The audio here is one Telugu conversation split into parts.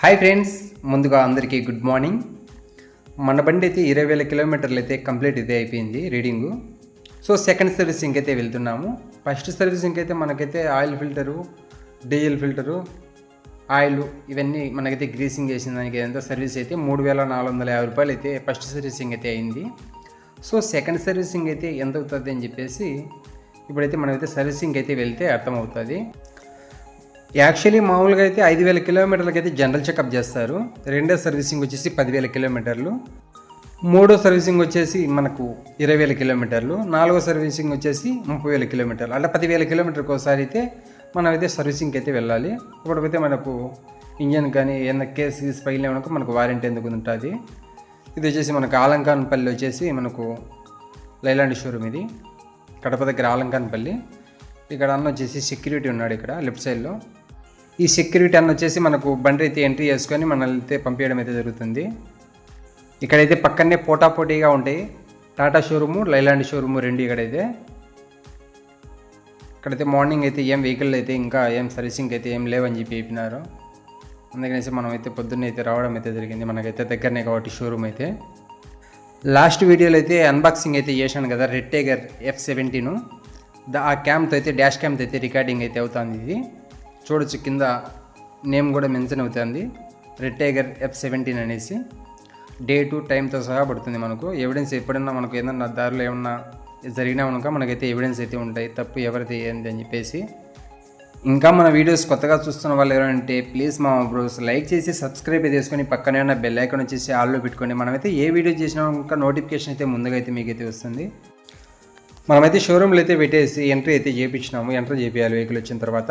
హాయ్ ఫ్రెండ్స్ ముందుగా అందరికీ గుడ్ మార్నింగ్ మన బండి అయితే ఇరవై వేల కిలోమీటర్లు అయితే కంప్లీట్ అయితే అయిపోయింది రీడింగు సో సెకండ్ సర్వీసింగ్ అయితే వెళ్తున్నాము. ఫస్ట్ సర్వీసింగ్ అయితే మనకైతే oil filter diesel filter oil ఇవన్నీ మనకైతే గ్రీసింగ్ చేసిన దానికి ఎంత సర్వీస్ అయితే మూడు వేల నాలుగు వందల యాభై రూపాయలు అయితే ఫస్ట్ సర్వీసింగ్ అయితే అయింది. సో సెకండ్ సర్వీసింగ్ అయితే ఎంత అవుతుంది అని చెప్పేసి ఇప్పుడైతే మనమైతే సర్వీసింగ్ అయితే వెళ్తే అర్థమవుతుంది. యాక్చువల్లీ మామూలుగా అయితే ఐదు వేల కిలోమీటర్లకి అయితే జనరల్ చెకప్ చేస్తారు. రెండో సర్వీసింగ్ వచ్చేసి పదివేల కిలోమీటర్లు. మూడో సర్వీసింగ్ వచ్చేసి మనకు ఇరవై వేల కిలోమీటర్లు. నాలుగో సర్వీసింగ్ వచ్చేసి ముప్పై వేల కిలోమీటర్లు. అంటే పదివేల కిలోమీటర్కి ఒకసారి అయితే మనం అయితే సర్వీసింగ్కి అయితే వెళ్ళాలి. ఇప్పుడైతే మనకు ఇంజన్ కానీ ఏదైనా కేసు గీసు పగిలినప్పుడు మనకు వారంటీ ఎందుకు ఉంటుంది. ఇది వచ్చేసి మనకు ఆలంకాన్పల్లి వచ్చేసి మనకు లైలాండ్ షోరూమ్ ఇది. కడప దగ్గర ఆలంకాన్పల్లి. ఇక్కడ అన్న వచ్చేసి సెక్యూరిటీ ఉన్నాడు ఇక్కడ లెఫ్ట్ సైడ్లో. ఈ సెక్యూరిటీ అన్న వచ్చేసి మనకు బండి అయితే ఎంట్రీ చేసుకొని మనల్ని అయితే పంపించడం అయితే జరుగుతుంది. ఇక్కడైతే పక్కనే పోటాపోటీగా ఉంటాయి. టాటా షోరూము లైలాండ్ షోరూము రెండు ఇక్కడైతే. ఇక్కడైతే మార్నింగ్ అయితే ఏం వెహికల్ అయితే ఇంకా ఏం సర్వీసింగ్ అయితే ఏం లేవని చెప్పి చెప్పినారు. అందుకనేసి మనం అయితే పొద్దున్న అయితే రావడం అయితే జరిగింది. మనకైతే దగ్గరనే కాబట్టి షోరూమ్ అయితే. లాస్ట్ వీడియోలో అయితే అన్బాక్సింగ్ అయితే చేశాను కదా రెడ్ టైగర్ ఎఫ్ సెవెంటీను ఆ క్యామ్తో అయితే డాష్ క్యామ్తో అయితే రికార్డింగ్ అయితే అవుతుంది ఇది. చూడొచ్చు. కింద నేమ్ కూడా మెన్షన్ అవుతుంది. రెడ్ టైగర్ ఎఫ్ సెవెంటీన్ అనేసి. డేటు టైంతో సహా పడుతుంది మనకు. ఎవిడెన్స్ ఎప్పుడన్నా మనకు ఏదన్నా దారిలో ఏమన్నా జరిగినా కనుక మనకైతే ఎవిడెన్స్ అయితే ఉంటాయి. తప్పు ఎవరిది ఏంది అని చెప్పేసి. ఇంకా మన వీడియోస్ కొత్తగా చూస్తున్న వాళ్ళు ఎవరంటే ప్లీజ్ మా బ్రోస్ లైక్ చేసి సబ్స్క్రైబ్ చేసుకొని పక్కనే ఉన్న బెల్ ఐకాన్ వచ్చేసి ఆల్లో పెట్టుకోండి. మనమైతే ఏ వీడియో చేసినా ఇంకా నోటిఫికేషన్ అయితే ముందుగా అయితే మీకైతే వస్తుంది. మనమైతే షోరూమ్లో అయితే పెట్టేసి ఎంట్రీ అయితే చేయించినాము ఎంట్రీ చేపించాలి వెహికల్ వచ్చిన తర్వాత.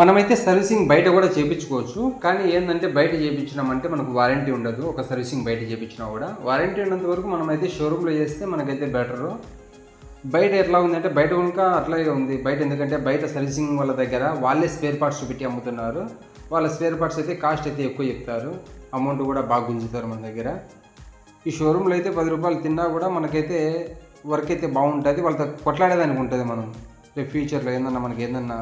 మనమైతే సర్వీసింగ్ బయట కూడా చేయించుకోవచ్చు కానీ ఏంటంటే బయట చేయించినామంటే మనకు వారంటీ ఉండదు. ఒక సర్వీసింగ్ బయట చేయించినా కూడా. వారంటీ ఉన్నంత వరకు మనమైతే షోరూంలో చేస్తే మనకైతే బెటరు. బయట ఎట్లా ఉందంటే బయట కనుక అట్లాగే ఉంది. బయట ఎందుకంటే బయట సర్వీసింగ్ వాళ్ళ దగ్గర వాళ్ళే స్పేర్ పార్ట్స్ పెట్టి అమ్ముతున్నారు. వాళ్ళ స్పేర్ పార్ట్స్ అయితే కాస్ట్ అయితే ఎక్కువ చెప్తారు. అమౌంట్ కూడా బాగా గుంజుతారు మన దగ్గర. ఈ షోరూంలో అయితే పది రూపాయలు తిన్నా కూడా మనకైతే వర్క్ అయితే బాగుంటుంది. వాళ్ళతో కొట్లాడేదానికి ఉంటుంది మనం. ఫ్యూచర్లో ఏందన్నా మనకి ఏదన్నా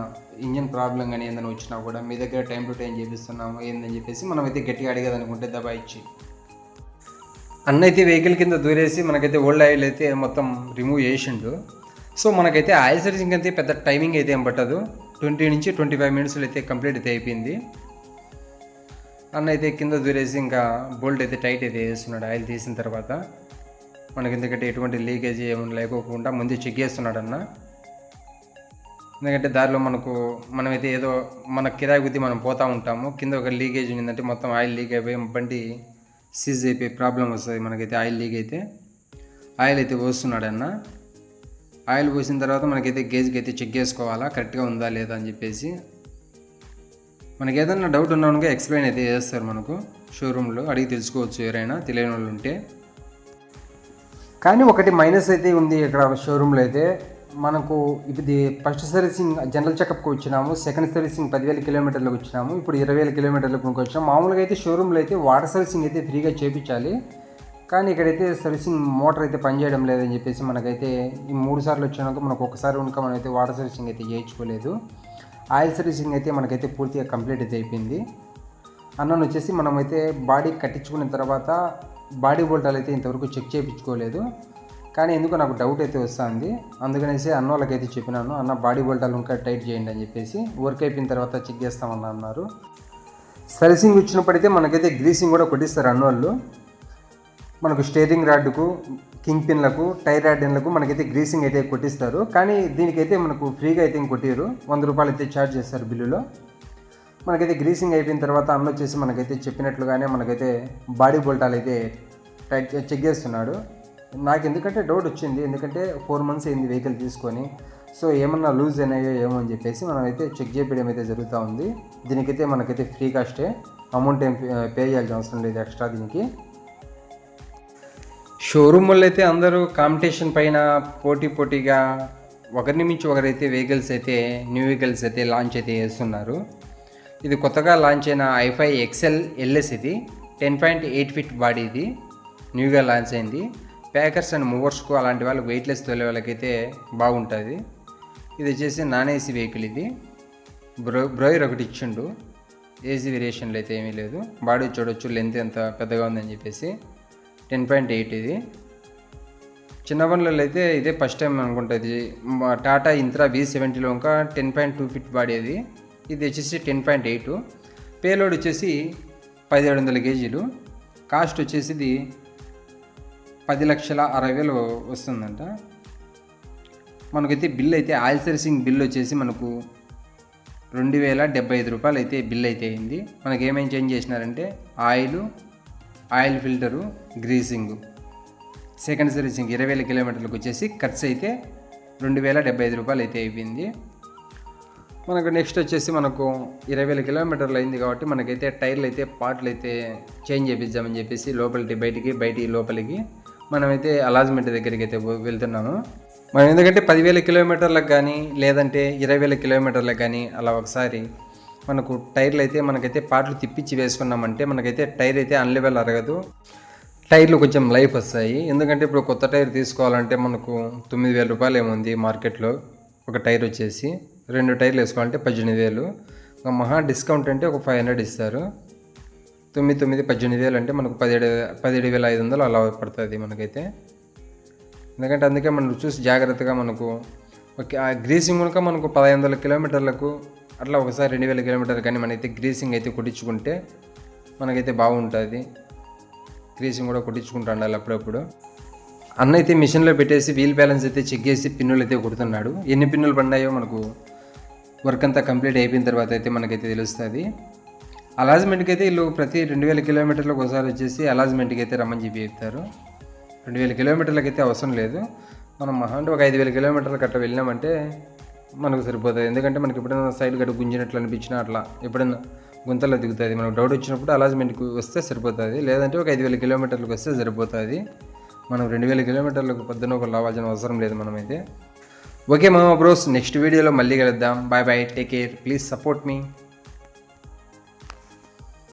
ఇంజన్ ప్రాబ్లం కానీ ఏదైనా వచ్చినా కూడా మీ దగ్గర టైం టు టైం చేపిస్తున్నాము ఏందని చెప్పేసి మనం అయితే గట్టిగా అడిగేదనుకుంటే ఇచ్చి. అన్న అయితే వెహికల్ కింద దూరేసి మనకైతే ఓల్డ్ ఆయిల్ అయితే మొత్తం రిమూవ్ చేసిండు. సో మనకైతే ఆయిల్ సర్వీసింగ్ అయితే పెద్ద టైమింగ్ అయితే ఏం పట్టదు. ట్వంటీ నుంచి ట్వంటీ ఫైవ్ మినిట్స్లో అయితే కంప్లీట్ అయితే అయిపోయింది. అన్న అయితే కింద దూరేసి ఇంకా బోల్ట్ అయితే టైట్ అయితే వేస్తున్నాడు ఆయిల్ తీసిన తర్వాత. మనకి ఎందుకంటే ఎటువంటి లీకేజ్ ఏమైనా లేకోకుండా ముందే చెక్ చేస్తున్నాడు అన్న. ఎందుకంటే దారిలో మనకు మనమైతే ఏదో మన కిరాయి గుద్ది మనం పోతూ ఉంటాము. కింద ఒక లీకేజ్ ఉండిందంటే మొత్తం ఆయిల్ లీక్ అయిపోయి బండి సీజ్ అయిపోయి ప్రాబ్లం వస్తుంది మనకైతే ఆయిల్ లీక్ అయితే. ఆయిల్ అయితే పోస్తున్నాడు అన్న ఆయిల్ పోసిన తర్వాత మనకైతే గేజ్కి అయితే చెక్ చేసుకోవాలా కరెక్ట్గా ఉందా లేదా అని చెప్పేసి. మనకి ఏదైనా డౌట్ ఉన్నానుగా ఎక్స్ప్లెయిన్ అయితే చేస్తారు మనకు. షోరూంలో అడిగి తెలుసుకోవచ్చు ఎవరైనా తెలియని వాళ్ళు ఉంటే. కానీ ఒకటి మైనస్ అయితే ఉంది ఇక్కడ షోరూంలో అయితే. మనకు ఇది ఫస్ట్ సర్వీసింగ్ జనరల్ చెకప్కి వచ్చినాము సెకండ్ సర్వీసింగ్ పదివేల కిలోమీటర్లకు వచ్చినాము ఇప్పుడు ఇరవై వేల కిలోమీటర్లకు వచ్చినాము. మామూలుగా అయితే షోరూంలో అయితే వాటర్ సర్వీసింగ్ అయితే ఫ్రీగా చేయించాలి కానీ ఇక్కడైతే సర్వీసింగ్ మోటార్ అయితే పనిచేయడం లేదని చెప్పేసి మనకైతే ఈ మూడు సార్లు వచ్చినాక మనకు ఒకసారి ఉండక మనమైతే వాటర్ సర్వీసింగ్ అయితే చేయించుకోలేదు. ఆయిల్ సర్వీసింగ్ అయితే మనకైతే పూర్తిగా కంప్లీట్ అయితే అయిపోయింది. అన్నను వచ్చేసి మనమైతే బాడీ కట్టించుకున్న తర్వాత బాడీ బోల్టాలు అయితే ఇంతవరకు చెక్ చేయించుకోలేదు. కానీ ఎందుకు నాకు డౌట్ అయితే వస్తుంది. అందుకనేసి అన్న వాళ్ళకైతే చెప్పినాను అన్న బాడీ బోల్టాలు ఇంకా టైట్ చేయండి అని చెప్పేసి. వర్క్ అయిపోయిన తర్వాత చెక్ చేస్తామని అన్నారు. సర్వీసింగ్ వచ్చినప్పుడైతే మనకైతే గ్రీసింగ్ కూడా కొట్టిస్తారు అన్న వాళ్ళు మనకు స్టేరింగ్ రాడ్కు కింగ్ పిన్లకు టైర్ రాడ్లకు మనకైతే గ్రీసింగ్ అయితే కొట్టిస్తారు. కానీ దీనికైతే మనకు ఫ్రీగా అయితే కొట్టారు. వంద రూపాయలు అయితే ఛార్జ్ చేస్తారు బిల్లులో. మనకైతే గ్రీసింగ్ అయిపోయిన తర్వాత అన్న వచ్చేసి మనకైతే చెప్పినట్లుగానే మనకైతే బాడీ బోల్టాలు అయితే టైట్ చెక్ చేస్తున్నాడు. నాకు ఎందుకంటే డౌట్ వచ్చింది. ఎందుకంటే ఫోర్ మంత్స్ అయింది వెహికల్ తీసుకొని. సో ఏమన్నా లూజ్ అయినాయో ఏమో అని చెప్పేసి మనం అయితే చెక్ చేయడం అయితే జరుగుతూ ఉంది. దీనికైతే మనకైతే ఫ్రీ కాస్టే అమౌంట్ ఏం పే చేయాల్సిన అవసరం లేదు ఎక్స్ట్రా దీనికి. షోరూమ్ వాళ్ళు అయితే అందరూ కాంపిటీషన్ పైన పోటీ పోటీగా ఒకరిని మించి ఒకరైతే వెహికల్స్ అయితే న్యూ వెహికల్స్ అయితే లాంచ్ అయితే చేస్తున్నారు. ఇది కొత్తగా లాంచ్ అయిన ఐఫై ఎక్సెల్ ఎల్ఎస్ ఇది. Ten point eight feet body ఇది. న్యూగా లాంచ్ అయింది. ప్యాకర్స్ అండ్ మూవర్స్కు అలాంటి వాళ్ళకి వెయిట్లెస్ తోలే వాళ్ళకైతే బాగుంటుంది. ఇది వచ్చేసి నాన్ ఏసీ వెహికల్ ఇది. బ్రో బ్రోయర్ ఒకటి ఇచ్చిండు. ఏసీ వేరియేషన్లు అయితే ఏమీ లేదు. బాడీ చూడొచ్చు లెంత్ ఎంత పెద్దగా ఉందని చెప్పేసి టెన్ పాయింట్ ఎయిట్ ఇది. చిన్న బండ్లలో అయితే ఇదే ఫస్ట్ టైం అనుకుంటుంది. టాటా ఇంత్రా వి సెవెంటీలో ఇంకా ten point two feet body అది. ఇది వచ్చేసి టెన్ పాయింట్ ఎయిట్. పేలోడ్ వచ్చేసి పదిహేడు వందల కేజీలు. కాస్ట్ వచ్చేసి ఇది పది లక్షల అరవై వేలు వస్తుందంట. మనకైతే బిల్ అయితే ఆయిల్ సర్వీసింగ్ బిల్ వచ్చేసి మనకు రెండు వేల డెబ్బై ఐదు రూపాయలు అయితే బిల్ అయితే అయింది. మనకి ఏమేమి change చేసినారంటే oil oil filter greasing. Second servicing ఇరవై వేల కిలోమీటర్లకు వచ్చేసి ఖర్చు అయితే రెండు వేల డెబ్బై ఐదు రూపాయలు అయితే అయిపోయింది. మనకు నెక్స్ట్ వచ్చేసి మనకు ఇరవై వేల కిలోమీటర్లు అయింది కాబట్టి మనకైతే టైర్లు అయితే పార్ట్లు అయితే చేంజ్ చేపిద్దామని చెప్పేసి లోపలికి బయటికి బయటికి లోపలికి మనమైతే అలాజ్మెంట్ దగ్గరికి అయితే వెళ్తున్నాము. మనం ఎందుకంటే పదివేల కిలోమీటర్లకు కానీ లేదంటే ఇరవై వేల కిలోమీటర్లకు కానీ అలా ఒకసారి మనకు టైర్లు అయితే మనకైతే పాటలు తిప్పించి వేసుకున్నామంటే మనకైతే టైర్ అయితే అన్లెవెల్ అరగదు. టైర్లు కొంచెం లైఫ్ వస్తాయి. ఎందుకంటే ఇప్పుడు కొత్త టైర్ తీసుకోవాలంటే మనకు తొమ్మిది వేల రూపాయలు ఏముంది మార్కెట్లో. ఒక టైర్ వచ్చేసి రెండు టైర్లు వేసుకోవాలంటే పద్దెనిమిది వేలు. మహా డిస్కౌంట్ అంటే ఒక ఫైవ్ హండ్రెడ్ ఇస్తారు. తొమ్మిది తొమ్మిది పద్దెనిమిది వేలు అంటే మనకు పదిహేడు పదిహేడు వేల ఐదు వందలు అలా పడుతుంది మనకైతే. ఎందుకంటే అందుకే మనం చూసి జాగ్రత్తగా మనకు ఓకే ఆ గ్రీసింగ్ కనుక మనకు పదహైదు వందల కిలోమీటర్లకు అట్లా ఒకసారి రెండు వేల కిలోమీటర్లు కానీ మనైతే గ్రీసింగ్ అయితే కుట్టించుకుంటే మనకైతే బాగుంటుంది. గ్రీసింగ్ కూడా కుట్టించుకుంటూ ఉండాలి అప్పుడప్పుడు. అన్న అయితే మిషన్లో పెట్టేసి వీల్ బ్యాలెన్స్ అయితే చెక్ చేసి పిన్నులు అయితే కుడుతున్నాడు. ఎన్ని పిన్నులు పడినాయో మనకు వర్క్ అంతా కంప్లీట్ అయిపోయిన తర్వాత అయితే మనకైతే తెలుస్తుంది. అలాజ్మెంట్కి అయితే వీళ్ళు ప్రతి రెండు వేల కిలోమీటర్లకు ఒకసారి వచ్చేసి అలాజ్మెంట్కి అయితే రమ్మని చెప్పి చెప్తారు. రెండు వేల కిలోమీటర్లకి అయితే అవసరం లేదు. మనం మహా అంటే ఒక ఐదు వేల కిలోమీటర్లు కట్ట వెళ్ళినామంటే మనకు సరిపోతుంది. ఎందుకంటే మనకి ఎప్పుడైనా సైడ్ గడ్డ గుంజినట్లు అనిపించినా అట్లా ఎప్పుడైనా గుంతలో దిగుతుంది. మనకు డౌట్ వచ్చినప్పుడు అలాజ్మెంట్కి వస్తే సరిపోతుంది. లేదంటే ఒక ఐదు వేల కిలోమీటర్లకు వస్తే సరిపోతుంది. మనం రెండు వేల కిలోమీటర్లకు పొద్దున ఒక రావాల్సిన అవసరం లేదు మనమైతే. ఓకే మామ బ్రోస్ నెక్స్ట్ వీడియోలో మళ్ళీ కలుద్దాం. Bye bye take care. Please support me.